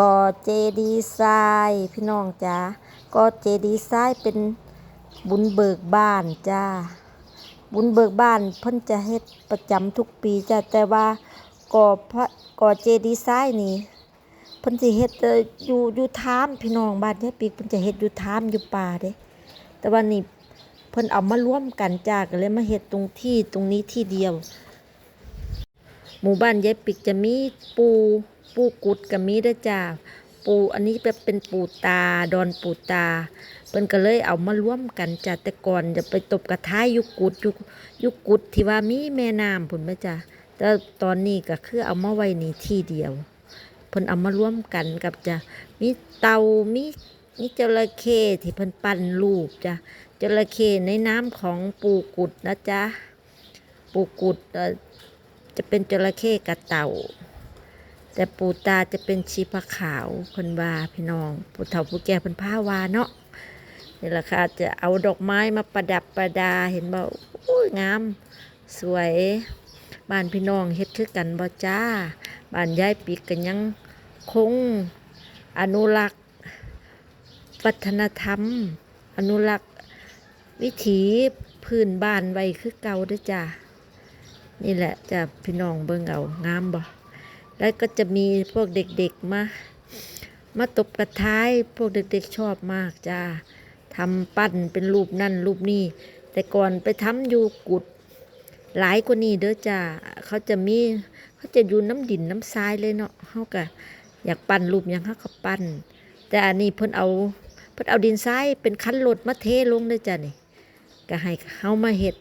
ก็เจดีไซน์พี่น้องจ้าก็เจดีไซน์เป็นบุญเบิกบ้านจ้า บุญเบิกบ้านเพิ่นจะเฮ็ดประจำทุกปีจ้าแต่ว่าก่อพระก่อเจดีไซน์นี่เพิ่นสิเฮ็ดเอ่อยู่อยู่ทามพี่น้องบ้านยายปีกเพิ่นจะเฮ็ดอยู่ทามอยู่ป่าเด้ แต่ว่านี่เพิ่นเอามารวมกันจ้าก็เลยมาเฮ็ดตรงที่ตรงนี้ที่เดียว หมู่บ้านยายปิกจะมีปู ปูกุดกับมีด้อจ้าปูอันนี้แบบเป็นปูตาดอนปูตาเพิ่นก็เลยเอามาร่วมกันจ้ะแต่ก่อนจะไปตบกระท้ายยุกุดยุยุกุดที่ว่ามีแม่น้ำพุ่นแม่จ้ะแต่ตอนนี้ก็คือเอามาไว้ในที่เดียวเพิ่นเอามาร่วมกันกับจ้ะมีเตามีมีจระเข้ที่เพิ่นปั้นรูปจ้ะจระเข้ในน้ำของปูกุดนะจ๊ะปูกุดจะเป็นจระเข้กับเต่า แต่ปูตาจะเป็นชีพขาวเพิ่นว่าพี่น้องผู้เฒ่าผู้แก่เพิ่นพาวาเนาะนี่แหละค่ะจะเอาดอกไม้มาประดับประดาเห็นบ่โอ้ยงาม สวยบ้านพี่น้องเฮ็ดคือกันบ่จ้าบ้านยายปีกกันยังคงอนุรักษ์วัฒนธรรม อนุรักษ์วิถีพื้นบ้านไว้คือเก่าด้อจ้านี่แหละจะพี่น้องเบิ่งเอางามบ่ แล้วก็จะมีพวกเด็กๆมา มาตบกระท้าย พวกเด็กๆชอบมากจ้าทำปั้นเป็นรูปนั่นรูปนี่ แต่ก่อนไปทำอยู่กุด หลายกว่านี้เด้อจ้าเขาจะมี เขาจะอยู่น้ำดินน้ำทรายเลยเนาะเขาก็อยากปั้นรูปหยังเขาก็ปั้น แต่อันนี้เพิ่นเอาเพิ่นเอาดินทรายเป็นคันรถมาเทลงเลยจ้ะนี่ก็ให้เขามาเฮ็ด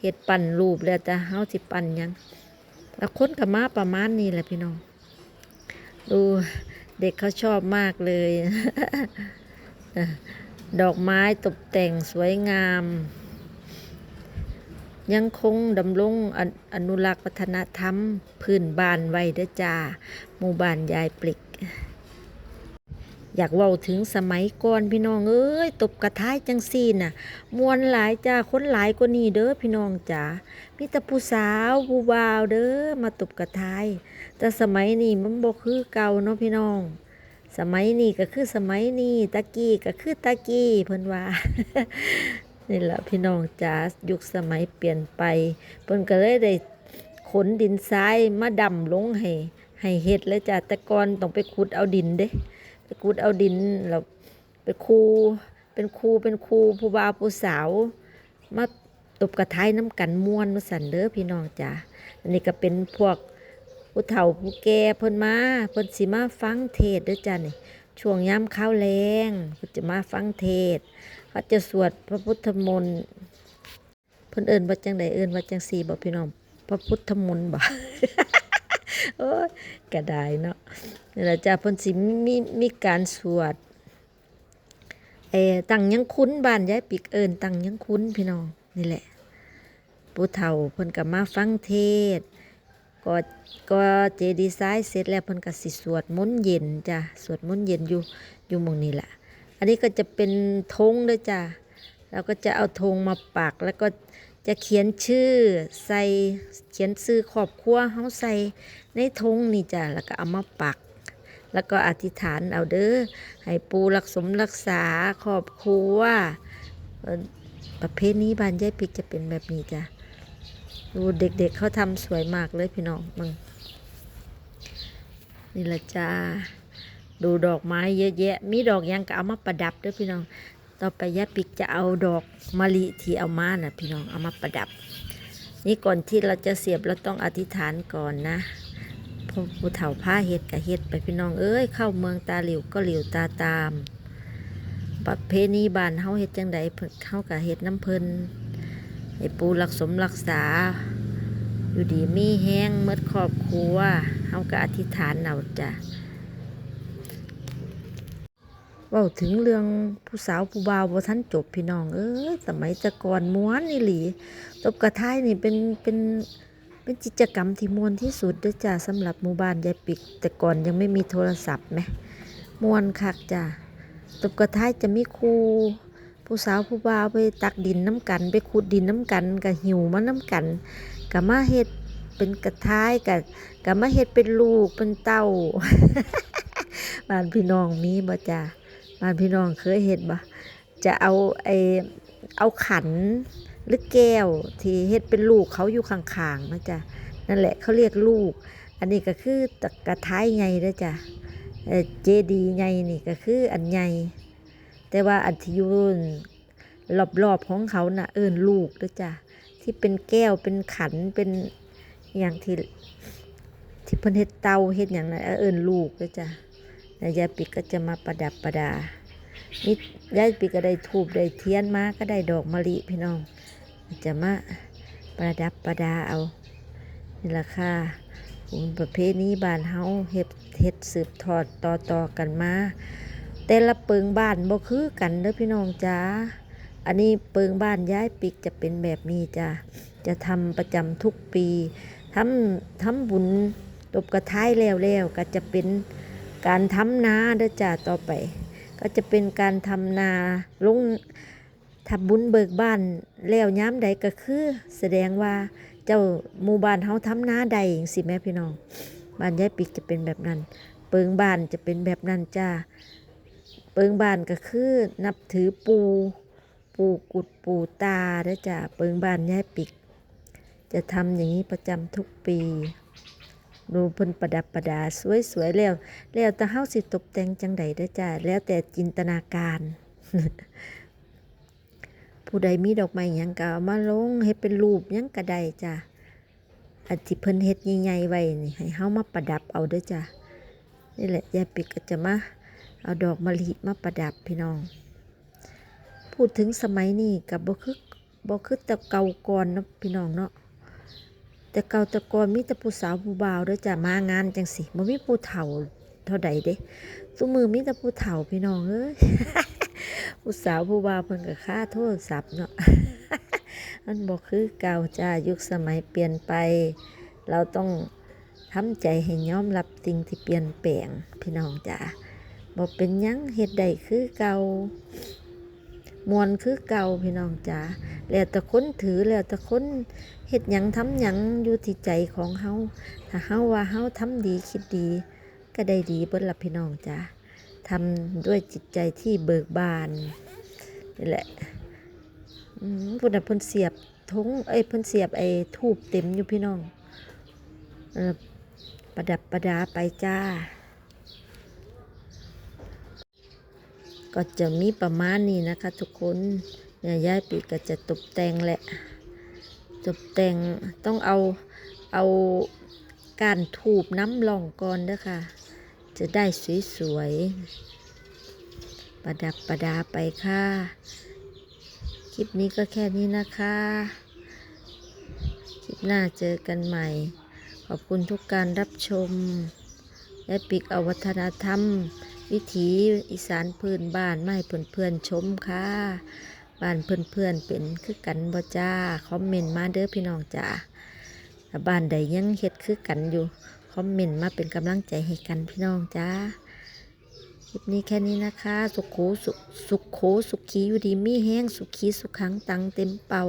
เฮ็ดปั้นรูปแล้วแต่เฮาสิปั้นยัง แล้วคนก็มาประมาณนี้แหละพี่น้อง ดูเด็กเขาชอบมากเลย ดอกไม้ตกแต่งสวยงาม ยังคงดำรงอนุอนุรักษ์วัฒนธรรม พื้นบ้านไว้เด้อจ้าหมู่บ้านยายปลิก อยากเว้าถึงสมัยก่อนพี่น้องเอ้ยตบกระท้ายจังซี่น่ะมวนหลายจ้าคนหลายกว่านี้เด้อพี่น้องจ๋ามีแต่ผู้สาวผู้บ่าวเด้อมาตบกระท้าย แต่สมัยนี้มันบ่คือเก่าเนาะพี่น้อง สมัยนี้ก็คือสมัยนี้ตะกี้ก็คือตะกี้เพิ่นว่านี่แหละพี่น้องจ๋ายุคสมัยเปลี่ยนไปเพิ่นก็เลยได้ขนดินทรายมาดำลงให้ให้เฮ็ดเลยจ้ะแต่ก่อนต้องไปขุดเอาดินเด้ ไปขุดเอาดินแล้วไปคูเป็นครูเป็นครูผู้บ่าวผู้สาวมาตบกระท้ายน้ำกันม่วนมาสั่นเด้อพี่น้องจ้ะอันนี้ก็เป็นพวกผู้เฒ่าผู้แก่เพิ่นมาเพิ่นสิมาฟังเทศเด้อจ้ะนี่ช่วงยามข้าวแรงเพิ่นจะมาฟังเทศเขาจะสวดพระพุทธมนต์เพิ่นเอิ้นว่าจังใดเอิ้นว่าจังซี่บ่พี่น้องพระพุทธมนต์บ่โอ้ยก็ไดเนาะ นี่แหละจ้าเพิ่นสิมีมีการสวดเอตั้งยังคุ้นบ้านยายปิกเอิญตั้งยังคุ้นพี่น้องนี่แหละผู้เฒ่าเพิ่นก็มาฟังเทศก็ก็เจดีย์ซ้ายเสร็จแล้วเพิ่นก็สิสวดมนต์เย็นจ้ะสวดมนต์เย็นอยู่อยู่หมองนี้แหละอันนี้ก็จะเป็นธงเด้อจ้ะแล้วก็จะเอาธงมาปักแล้วก็ จะเขียนชื่อใส่เขียนชื่อครอบครัวเฮาใส่ในธงนี่จ้ะแล้วก็เอามาปัก แล้วก็อธิษฐานเอาเด้อให้ปูรักสมรักษาครอบครัวประเภทนี้บ้านยายปิกจะเป็นแบบนี้จ้ะดูเด็กๆเขาทำสวยมากเลยพี่น้องมึงนี่ละจ้าดูดอกไม้เยอะแยะ มีดอกยังก็เอามาประดับเด้อพี่น้อง ต่อไปยาปิกจะเอาดอกมะลิที่เอามาน่ะพี่น้องเอามาประดับ นี่ก่อนที่เราจะเสียบเราต้องอธิษฐานก่อนนะพอผู้เฒ่าผ้าเฮ็ดกับเฮ็ดไปพี่น้องเอ้ยเข้าเมืองตาหลิวก็หลิวตาตามประเพณีบ้านเฮาเฮ็ดจังใดเพิ่นเฮากับเฮ็ดน้ำเพิ่นให้ปูรักสมรักษา อยู่ดีมีแห้งเมดครอบครัวเฮาก็อธิษฐานเอาจ้ะ เว้าถึงเรื่องผู้สาวผู้บ่าวบ่ทันจบพี่น้องเอ้ยสมัยต่ก่อนม้วนอีหลีตบกระท้ายนี่เป็นเป็นเป็นกิจกรรมที่มวนที่สุดเด้อจ้าสำหรับหมู่บ้านยายปิก แต่ก่อนยังไม่มีโทรศัพท์ไหมมวนคักจ้าตบกระท้ายจะมีครูผู้สาวผู้บ่าวไปตักดินน้ำกัน ไปขุดดินน้ำกันกับหิวมาน้ำกันกับมาเฮ็ดเป็นกระท้ายกับกับมาเฮ็ดเป็นลูกเป็นเต้าบ้านพี่น้องมีบ่จ้า บ้านพี่น้องเคยเห็นบ่จะเอาไอเอาขันหรือแก้วที่เฮ็ดเป็นลูกเขาอยู่ข้างๆนะจ้ะนั่นแหละเขาเรียกลูก อันนี้ก็คือตะกระท้ายใหญ่เด้อจ้ะเจดีย์ใหญ่นี่ก็คืออันใหญ่แต่ว่าอันที่อยู่รอบๆของเขาน่ะเอิ้นลูกเด้อจ้ะที่เป็นแก้วเป็นขันเป็นอย่างที่ที่เพิ่นเฮ็ดเตาเฮ็ดหยังน่ะเอิ้นลูกเด้อจ้ะ แล้วยายปิกก็จะมาประดับประดานี่ยายปิกก็ได้ธูปได้เทียนมาก็ได้ดอกมะลิพี่น้อง จะมาประดับประดาเอา นี่ละค่ะบุญประเพณีบ้านเฮาเฮ็ดเฮ็ดสืบทอดต่อต่อกันมา แต่ละเปิงบ้านบ่คือกันเด้อพี่น้องจ้าอันนี้เปิงบ้านย้ายปิกจะเป็นแบบนี้จ้าจะทำประจำทุกปีทำทำบุญตบกระท้ายแล้วแล้วก็จะเป็น การทำนาเด้อจ้าต่อไป ก็จะเป็นการทำนาลงทำบุญเบิกบ้านแล้วย้ำใดก็คือ แสดงว่าเจ้าหมู่บ้านเฮาทำนาใดจังสิแม่พี่น้องบ้านยายปิกจะเป็นแบบนั้น เปิงบ้านจะเป็นแบบนั้นจ้าเปิงบ้านก็คือนับถือปูปูกุดปูตาเด้อจ้ะเปิงบ้านยายปิก จะทำอย่างนี้ประจำทุกปี ดูเพิ่นประดับประดาสวยๆแล้ว แล้วแต่เฮาสิตกแต่งจังใดเด้อจ้ะแล้วแต่จินตนาการ ผู้ใดมีดอกไม้หยังก็เอามาลงให้เป็นรูปหยังก็ได้จ้ะอันที่เพิ่นเฮ็ดใหญ่ๆไว้นี่ให้เฮามาประดับเอาเด้อจ้ะนี่แหละยายปิกก็จะมาเอาดอกมะลิมาประดับพี่น้อง พูดถึงสมัยนี้กับบ่คือบ่คือแต่เก่าก่อนเนาะพี่น้องเนาะ แต่เก่าแต่ก่อนมีแต่ผู้สาวผู้บ่าวเด้อจ้ะมางานจังสิบ่มีผู้เฒ่าเท่าใดเด้ซุมือมีแต่ผู้เฒ่าพี่น้องเอ้ยผู้สาวผู้บ่าวเพิ่นก็ค่าโทรศัพท์เนาะมันบ่คือเก่าจ้ายุคสมัยเปลี่ยนไป เราต้องทำใจให้ยอมรับสิ่งที่เปลี่ยนแปลงพี่น้องจ้าบ่เป็นยังเฮ็ดได้คือเก่า มวนคือเก่าพี่น้องจ๋าแล้วแต่ค้นถือแล้วแต่ค้นเฮ็ดหยังทำหยังอยู่ที่ใจของเฮาถ้าเฮาว่าเฮาทำดีคิดดี ก็ได้ดีเบิดล่ะพี่น้องจ๋าทำด้วยจิตใจที่เบิกบานนี่แหละอืมพุ่นน่ะพิ่นเสียบธงเอ้ยพิ่นเสียบไอ้ทูบเต็มอยู่พี่น้องประดับประดาไปจ้า ก็จะมีประมาณนี้นะคะ ทุกคนเนี่ยยายปีก็จะตกแต่งแหละ ตกแต่งต้องเอาเอาการถูบน้ำลองก่อนเด้อค่ะ จะได้สวยๆ ประดับประดาไปค่ะ คลิปนี้ก็แค่นี้นะคะ คลิปหน้าเจอกันใหม่ ขอบคุณทุกการรับชม และปิกอวัฒนธรรม วิถีอีสานพื้นบ้านไม่เพื่อนๆชมค่ะบ้านเพื่อนๆเป็นคือกันบ่จ้าคอมเมนต์มาเด้อพี่น้องจ้าบ้านใดยังเฮ็ดคือกันอยู่คอมเมนต์มาเป็นกำลังใจให้กันพี่น้องจ้าคลิปนี้แค่นี้นะคะ สุขโขสุสุขโขสุขีอยู่ดีมีแห้งสุขีสุขังตังเต็มเป๋า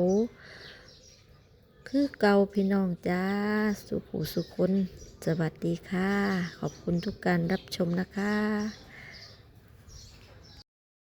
คือเก่าพี่น้องจ้า สุขูสุขคนสวัสดีค่ะ ขอบคุณทุกการรับชมนะคะ